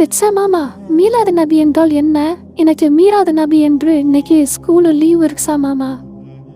பெட்சா மாமா? மீலாத நபி என்றால் என்ன? எனக்கு மீராத நபி என்று இன்னைக்கு ஸ்கூல்ல லீவ் இருக்கா மாமா?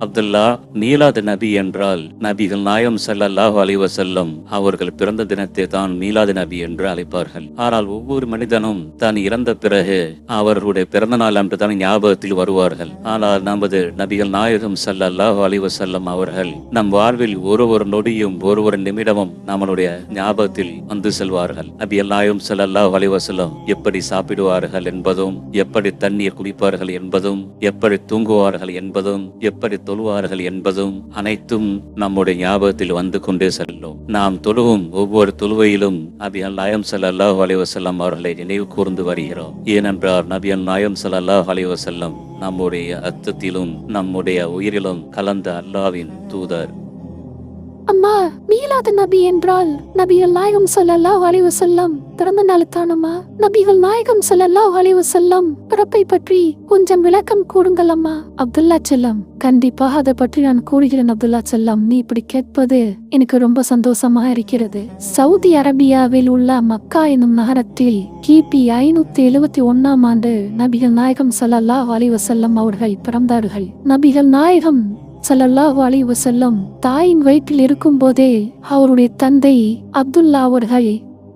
அப்துல்லா மீலாது நபி என்றால் நபிகள் நாயம் ஸல்லல்லாஹு அலைஹி வஸல்லம் அவர்கள் பிறந்த தினத்தை தான் மீலாது நபி என்று அழைப்பார்கள். ஆனால் ஒவ்வொரு மனிதனும் தான் இறந்த பிறகு அவர்களுடைய பிறந்த நாள் அன்று தான் ஞாபகத்தில் வருவார்கள். ஆனால் நமது நபிகள் நாயகம் ஸல்லல்லாஹு அலைஹி வஸல்லம் அவர்கள் நம் வாழ்வில் ஒரு ஒரு நொடியும் ஒரு ஒரு நிமிடமும் நம்மளுடைய ஞாபகத்தில் வந்து செல்வார்கள். நபிகள் நாயகம் ஸல்லல்லாஹு அலைஹி வஸல்லம் எப்படி சாப்பிடுவார்கள் என்பதும் எப்படி தண்ணீர் குடிப்பார்கள் என்பதும் எப்படி தூங்குவார்கள் என்பதும் எப்படி தொழுவார்கள் என்பதும் அனைத்தும் நம்முடைய ஞாபகத்தில் வந்து கொண்டே செல்லும். நாம் தொழுவும் ஒவ்வொரு தொழுவையிலும் நபிகள் நாயம் சல்லாஹ் அலைவசல்லம் அவர்களை நினைவு கூர்ந்து வருகிறோம். ஏனென்றால் நபிகள் நாயம் சல்லாஹ் அலைவசல்லம் நம்முடைய அத்தத்திலும் நம்முடைய உயிரிலும் கலந்த அல்லாவின் தூதர். அம்மா மீலாத நபி என்றால் நபிகள் நாயகம் சொல்லல்லா அலைஹி செல்லம் பிறந்த நாளுத்தானம்மா நபிகள் நாயகம் சொல்லல்லா வளைவு செல்லம் பிறப்பை பற்றி கொஞ்சம் விளக்கம் கூறுங்கள் அம்மா. அப்துல்லா செல்லம் கண்டிப்பாக அதை பற்றி நான் கூறுகிறேன் அப்துல்லா செல்லம். நீ இப்படி கேட்பது எனக்கு ரொம்ப சந்தோஷமா இருக்கிறது. சவுதி அரேபியாவில் உள்ள மக்கா என்னும் நகரத்தில் கிபி ஐநூத்தி எழுபத்தி ஒன்னாம் ஆண்டு நபிகள் நாயகம் சொல்லல்லா அலைஹி செல்லம் அவர்கள் பிறந்தார்கள். நபிகள் நாயகம் ஸல்லல்லாஹு அலி வசல்லம் தாயின் வயிற்றில் இருக்கும்போதே அவருடைய தந்தை அப்துல்லா அவர்கள்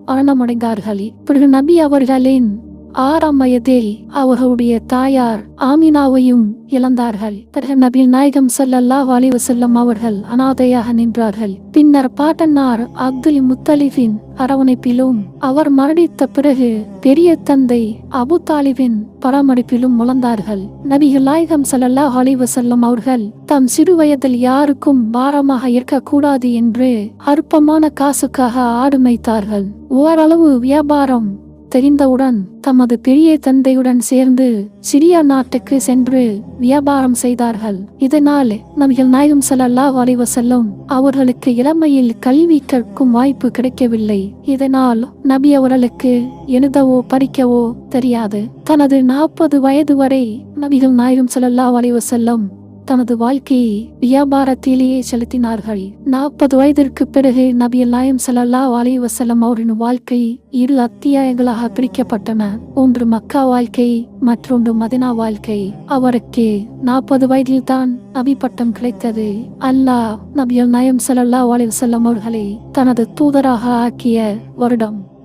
மரணமடைந்தார்கள். பிறகு நபி அவர்களின் ஆறாம் வயதில் அவர்களுடைய தாயார் ஆமினாவையும் இழந்தார்கள். பிறகு நபி நாயகம் ஸல்லல்லாஹு வாலிவு செல்லும் அவர்கள் அனாதையாக நின்றார்கள். பின்னர் பாட்டனார் அப்துல் முத்தலிஃபின் அரவணைப்பிலும் அவர் மரணித்த பிறகு பெரிய தந்தை அபு தாலிபின் பராமரிப்பிலும் முழந்தார்கள். நபிகள் நாயகம் ஸல்லல்லாஹு அலைஹி செல்லும் அவர்கள் தம் சிறு வயதில் யாருக்கும் பாரமாக இருக்கக்கூடாது என்று அற்பமான காசுக்காக ஆடு மேய்த்தார்கள். ஓரளவு வியாபாரம் தெரிந்தவுடன் தமது பெரிய தந்தையுடன் சேர்ந்து சிரியா நாட்டுக்கு சென்று வியாபாரம் செய்தார்கள். இதனால் நபிகள் நாயகம் ஸல்லல்லாஹு வரைவ செல்லும் அவர்களுக்கு இளமையில் கல்வி கற்கும் வாய்ப்பு கிடைக்கவில்லை. இதனால் நபி அவர்களுக்கு எழுதவோ படிக்கவோ தெரியாது. தனது நாற்பது வயது வரை நபிகள் நாயகம் ஸல்லல்லாஹு வரைவ செல்லும் தனது வாழ்க்கையை வியாபாரத்திலேயே செலுத்தினார்கள். நாற்பது வயதிற்கு பிறகு நபிகள் நாயம் ஸல்லல்லாஹு அலைஹி வஸல்லம் அவரின் வாழ்க்கை இரு அத்தியாயங்களாக பிரிக்கப்பட்டன. ஒன்று மக்கா வாழ்க்கை மற்றொன்று மதினா வாழ்க்கை. அவருக்கு நாற்பது வயதில் தான் நபி பட்டம் கிடைத்தது. அல்லாஹ் நபியல் நயம் சலல்லா அலி வசல்லம் அவர்களை தனது தூதராக ஆக்கிய வருடம்.